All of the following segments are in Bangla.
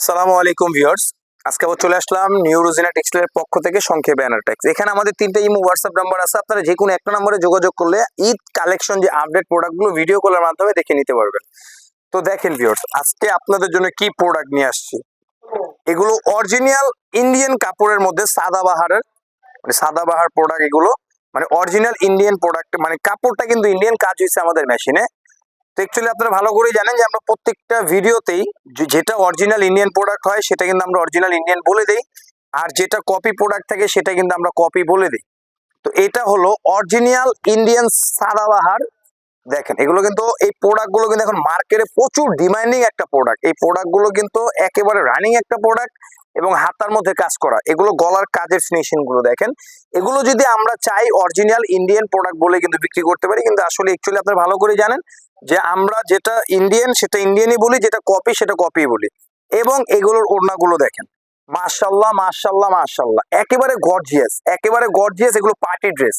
সালামু আলাইকুম ভিউয়ার্স। আজকে আবার চলে আসলাম নিউ রোজিনা টেক্সটাইলের পক্ষ থেকে সংক্ষেপে ব্যানার ট্যাক্স এখানে আমাদের তিনটা ইমো হোয়াটসঅ্যাপ নাম্বার আছে, আপনারা যে কোনো একটা নম্বরে যোগাযোগ করলে ঈদ কালেকশন যে আপডেট প্রোডাক্টগুলো ভিডিও কলের মাধ্যমে দেখে নিতে পারবেন। তো দেখেন ভিউয়ার্স, আজকে আপনাদের জন্য কি প্রোডাক্ট নিয়ে আসছি? এগুলো অরিজিনাল ইন্ডিয়ান কাপড়ের মধ্যে সাদাবাহারের মানে সাদাবাহার প্রোডাক্ট এগুলো মানে অরিজিনাল ইন্ডিয়ান প্রোডাক্ট মানে কাপড়টা কিন্তু ইন্ডিয়ান কাজ হয়েছে আমাদের মেশিনে তো অ্যাকচুয়ালি আপনারা ভালো করে জানেন যে আমরা প্রত্যেকটা ভিডিওতেই যেটা অরিজিনাল ইন্ডিয়ান প্রোডাক্ট হয়, সেটা কিন্তু আমরা অরিজিনাল ইন্ডিয়ান বলে দিই। আর যেটা কপি প্রোডাক্ট থাকে, সেটা কিন্তু আমরা কপি বলে দিই। তো এটা হলো অরিজিনাল ইন্ডিয়ান সাদাবাহার দেখেন, এগুলো কিন্তু এই প্রোডাক্টগুলো কিন্তু এখন মার্কেটে প্রচুর ডিমান্ডিং একটা প্রোডাক্ট এই প্রোডাক্টগুলো কিন্তু একেবারে রানিং একটা প্রোডাক্ট এবং হাতার মধ্যে কাজ করা। এগুলো গলার কাজের ফিনিশিংগুলো দেখেন। এগুলো যদি আমরা চাই অরিজিনাল ইন্ডিয়ান প্রোডাক্ট বলে কিন্তু বিক্রি করতে পারি, কিন্তু আসলে অ্যাকচুয়ালি আপনারা ভালো করে জানেন যে আমরা যেটা ইন্ডিয়ান সেটা ইন্ডিয়ানই বলি, যেটা কপি সেটা কপি বলি। এবং এগুলোর ওড়নাগুলো দেখেন। মাশাল্লাহ মাশাল্লাহ মাশাল্লাহ। একেবারে গর্জিয়াস একেবারে গর্জিয়াস এগুলো পার্টি ড্রেস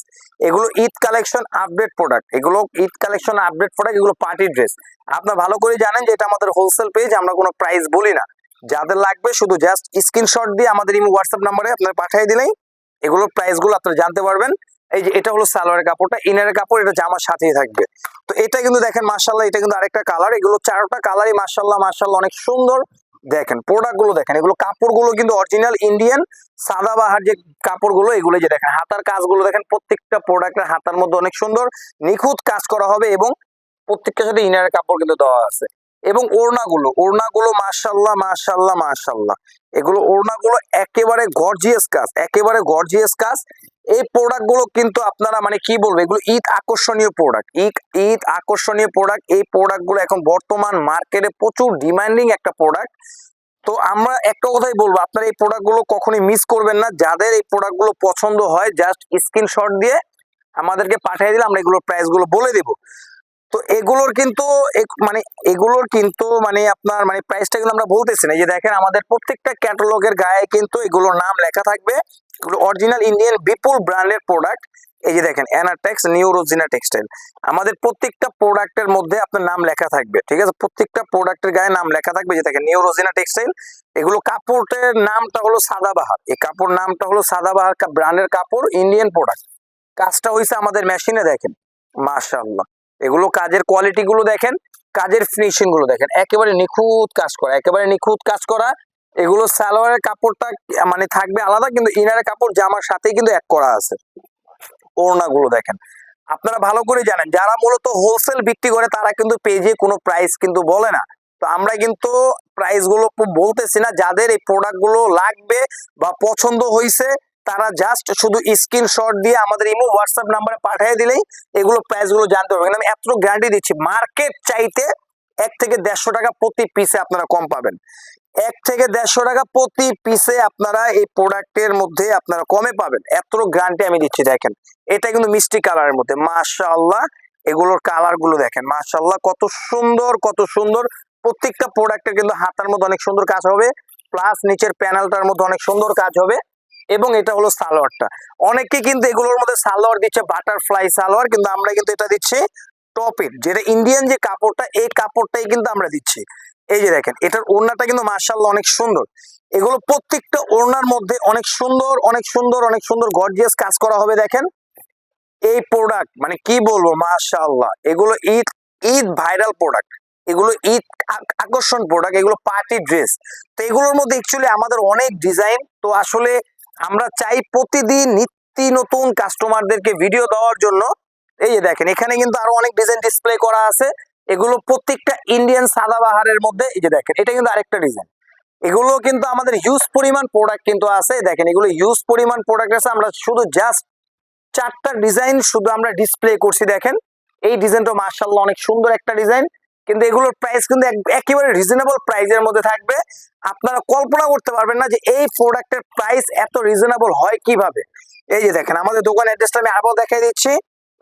এগুলো ঈদ কালেকশন আপডেট প্রোডাক্ট এগুলো ঈদ কালেকশন আপডেট প্রোডাক্ট এগুলো পার্টি ড্রেস আপনারা ভালো করে জানেন যে এটা আমাদের হোলসেল পেজ আমরা কোনো প্রাইস বলি না। যাদের লাগবে শুধু জাস্ট স্ক্রিনশট দিয়ে আমাদের ইমো হোয়াটসঅ্যাপ নাম্বারে আপনার পাঠিয়ে দিলেই এগুলোর প্রাইসগুলো আপনারা জানতে পারবেন। এই যে এটা হলো সালোয়ারের কাপড়টা ইনারের কাপড়, এটা জামার সাথেই থাকবে। তো এটা কিন্তু দেখেন মার্শাল্লাহ এটা কিন্তু আরেকটা কালার এগুলো চারটা কালারই মার্শাল্লাহ মার্শাল্লাহ অনেক সুন্দর। দেখেন প্রোডাক্টগুলো দেখেন, এগুলো কাপড়গুলো কিন্তু অরিজিনাল ইন্ডিয়ান সাদাবাহার যে কাপড়গুলো, এগুলো যে দেখেন, হাতার কাজগুলো দেখেন, প্রত্যেকটা প্রোডাক্টের হাতার মধ্যে অনেক সুন্দর, নিখুঁত কাজ করা হবে এবং প্রত্যেকটার সাথে ইনারের কাপড় কিন্তু দেওয়া আছে। এবং ওড়নাগুলো ওড়নাগুলো মাশাল্লাহ মাশাল্লাহ মাশাল্লাহ এগুলো ওড়নাগুলো একেবারে গর্জিয়াস কাজ, একেবারে গর্জিয়াস কাজ। এই প্রোডাক্টগুলো কিন্তু আপনারা মানে কি বলব, এগুলো ঈদ আকর্ষণীয় প্রোডাক্ট ঈদ ঈদ আকর্ষণীয় প্রোডাক্ট এই প্রোডাক্টগুলো এখন বর্তমান মার্কেটে প্রচুর ডিমান্ডিং একটা প্রোডাক্ট তো আমরা একটা কথাই বলব, আপনারা এই প্রোডাক্টগুলো কখনোই মিস করবেন না। যাদের এই প্রোডাক্টগুলো পছন্দ হয় জাস্ট স্ক্রিনশট দিয়ে আমাদেরকে পাঠিয়ে দিলে আমরা এগুলোর প্রাইসগুলো বলে দেবো। তো এগুলোর কিন্তু মানে এগুলোর কিন্তু মানে আপনার মানে প্রাইসটা কিন্তু আমরা বলতেছি না। যে দেখেন, আমাদের প্রত্যেকটা ক্যাটালগের গায়ে কিন্তু এগুলোর নাম লেখা থাকবে। এগুলো অরিজিনাল ইন্ডিয়ান বিপুল ব্র্যান্ডের প্রোডাক্ট এই যে দেখেন অ্যানাটেক্স নিউ রোজিনা টেক্সটাইল আমাদের প্রত্যেকটা প্রোডাক্টের মধ্যে আপনার নাম লেখা থাকবে, ঠিক আছে? প্রত্যেকটা প্রোডাক্টের গায়ে নাম লেখা থাকবে, যে দেখেন নিউ রোজিনা টেক্সটাইল এগুলো কাপড়ের নামটা হলো সাদাবাহার এই কাপড় নামটা হলো সাদাবাহার ব্র্যান্ডের কাপড় ইন্ডিয়ান প্রোডাক্ট কাজটা হয়েছে আমাদের মেশিনে দেখেন। মাশাআল্লাহ। এগুলো কাজের কোয়ালিটি গুলো দেখেন, কাজের ফিনিশিংগুলো দেখেন। একেবারে নিখুঁত কাজ করা, একেবারে নিখুঁত কাজ করা। এগুলো সালোয়ারের কাপড়টা মানে থাকবে আলাদা, কিন্তু ইনারের কাপড় জামার সাথেই কিন্তু এক করা আছে। ওড়নাগুলো দেখেন। আপনারা ভালো করে জানেন, যারা মূলত হোলসেল বিক্রি করে, তারা কিন্তু পেজে কোনো প্রাইস কিন্তু বলে না। তো আমরা কিন্তু প্রাইসগুলো বলতেছি না, যাদের এই প্রোডাক্টগুলো লাগবে বা পছন্দ হয়েছে তারা জাস্ট শুধু স্ক্রিনশট দিয়ে আমাদের ইমো হোয়াটসঅ্যাপ নাম্বারে পাঠিয়ে দিলেই এগুলো প্রাইসগুলো জানতে পারবেন। আমি এত গ্যারান্টি দিচ্ছি মার্কেট চাইতে এক থেকে দেড়শো টাকা প্রতি পিসে আপনারা কম পাবেন। এক থেকে দেড়শো টাকা প্রতি পিসে আপনারা এই প্রোডাক্টের মধ্যে আপনারা কমে পাবেন। এত গ্যারান্টি আমি দিচ্ছি, দেখেন। এটা কিন্তু মিষ্টি কালারের মধ্যে। মাশাআল্লাহ, এগুলোর কালারগুলো দেখেন। মাশাআল্লাহ, কত সুন্দর কত সুন্দর। প্রত্যেকটা প্রোডাক্টের কিন্তু হাতার মধ্যে অনেক সুন্দর কাজ হবে। প্লাস নিচের প্যানেলটার মধ্যে অনেক সুন্দর কাজ হবে। এবং এটা হলো সালোয়ারটা। অনেকে কিন্তু এগুলোর মধ্যে সালোয়ার দিচ্ছে বাটারফ্লাই সালোয়ার, কিন্তু আমরা কিন্তু এটা দিচ্ছি টপের যেটা ইন্ডিয়ান যে কাপড়টা, এই কাপড়টাই কিন্তু আমরা দিচ্ছি। এই যে দেখেন, এটার ওড়নাটা কিন্তু মার্শাল্লাহ অনেক সুন্দর। এগুলো প্রত্যেকটা ওড়নার মধ্যে অনেক সুন্দর অনেক সুন্দর অনেক সুন্দর গর্জিয়াস কাজ করা হবে, দেখেন। এই প্রোডাক্ট মানে কি বলব, মাশাআল্লাহ, এগুলো ঈদ ঈদ ভাইরাল প্রোডাক্ট এগুলো ঈদ আক- আকর্ষণ প্রোডাক্ট এগুলো পার্টি ড্রেস তো এগুলোর মধ্যে অ্যাকচুয়ালি আমাদের অনেক ডিজাইন তো আসলে আমরা চাই প্রতিদিন নিত্য নতুন কাস্টমারদেরকে ভিডিও দেওয়ার জন্য। এই যে দেখেন, এখানে কিন্তু আরও অনেক ডিজাইন ডিসপ্লে করা আছে। এগুলো প্রত্যেকটা ইন্ডিয়ান সাদাবাহারের মধ্যে, এই যে দেখেন, এটা কিন্তু আরেকটা ডিজাইন এগুলো কিন্তু আমাদের ইউজ পরিমাণ প্রোডাক্ট কিন্তু আছে। দেখেন, এগুলো ইউজ পরিমাণ প্রোডাক্ট আছে। আমরা শুধু জাস্ট চারটা ডিজাইন শুধু আমরা ডিসপ্লে করছি, দেখেন। এই ডিজাইনটা মার্শাল্লাহ অনেক সুন্দর একটা ডিজাইন কিন্তু এগুলোর প্রাইস কিন্তু একেবারে রিজনেবল প্রাইসের মধ্যে থাকবে। আপনারা কল্পনা করতে পারবেন না যে এই প্রোডাক্টের প্রাইস এত রিজনেবল হয় কীভাবে। এই যে দেখেন, আমাদের দোকান অ্যাড্রেসটা আমি আবার দেখাই দিচ্ছি।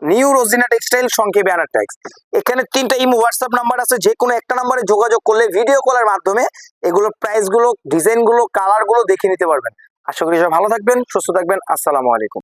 নিউ রোজিনা টেক্সটাইল সংক্ষেপে আনার ট্যাক্স এখানে তিনটা ইমো হোয়াটসঅ্যাপ নাম্বার আছে, যে কোনো একটা নাম্বারে যোগাযোগ করলে ভিডিও কলের মাধ্যমে এগুলোর প্রাইসগুলো ডিজাইনগুলো কালারগুলো দেখে নিতে পারবেন। আশা করি সবাই ভালো থাকবেন, সুস্থ থাকবেন। আসসালামু আলাইকুম।